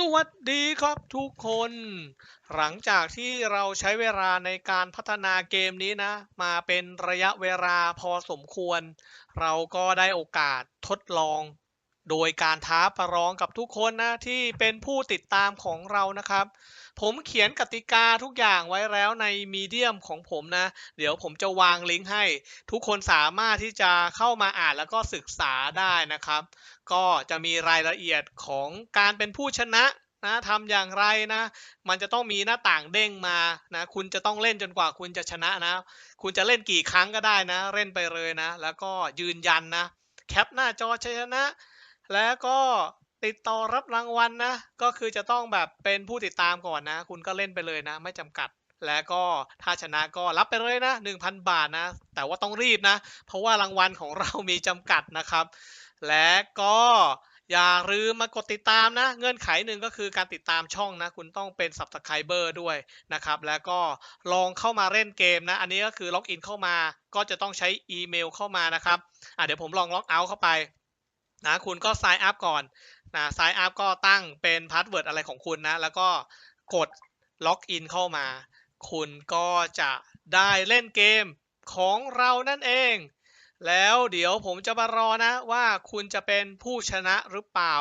สวัสดีครับทุกคน หลังจากที่เราใช้เวลาในการพัฒนาเกมนี้นะ มาเป็นระยะเวลาพอสมควร เราก็ได้โอกาสทดลอง โดยการท้าประลองกับทุกคนนะที่เป็นผู้ติดตามของเรานะครับ ผมเขียนกติกาทุกอย่างไว้แล้วในมีเดียมของผมนะ เดี๋ยวผมจะวางลิงก์ให้ ทุกคนสามารถที่จะเข้ามาอ่านแล้วก็ศึกษาได้นะครับ ก็จะมีรายละเอียดของการเป็นผู้ชนะนะทำอย่างไรนะ มันจะต้องมีหน้าต่างเด้งมานะ คุณจะต้องเล่นจนกว่าคุณจะชนะนะ คุณจะเล่นกี่ครั้งก็ได้นะ เล่นไปเลยนะ แล้วก็ยืนยันนะ แคปหน้าจอชัยชนะ แล้วก็ติดต่อรับรางวัลนะ ก็คือจะต้องแบบเป็นผู้ติดตามก่อนนะ คุณก็เล่นไปเลยนะ ไม่จำกัด แล้วก็ถ้าชนะก็รับไปเลยนะ 1,000 บาทนะ แต่ว่าต้องรีบนะ เพราะว่ารางวัลของเรามีจำกัดนะครับ และก็อย่าลืมมากดติดตามนะ เงื่อนไขหนึ่งก็คือการติดตามช่องนะ คุณต้องเป็น subscriber ด้วยนะครับ แล้วก็ลองเข้ามาเล่นเกมนะ อันนี้ก็คือล็อกอินเข้ามา ก็จะต้องใช้อีเมลเข้ามานะครับ อะเดี๋ยวผมลองล็อกเอาท์เข้าไป นะคุณก็ sign up ก่อนนะ sign up ก็ตั้งเป็นพาสเวิร์ดอะไรของคุณนะ แล้วก็กดล็อกอินเข้ามา คุณก็จะได้เล่นเกมของเรานั่นเอง แล้วเดี๋ยวผมจะมารอนะว่าคุณจะเป็นผู้ชนะหรือเปล่า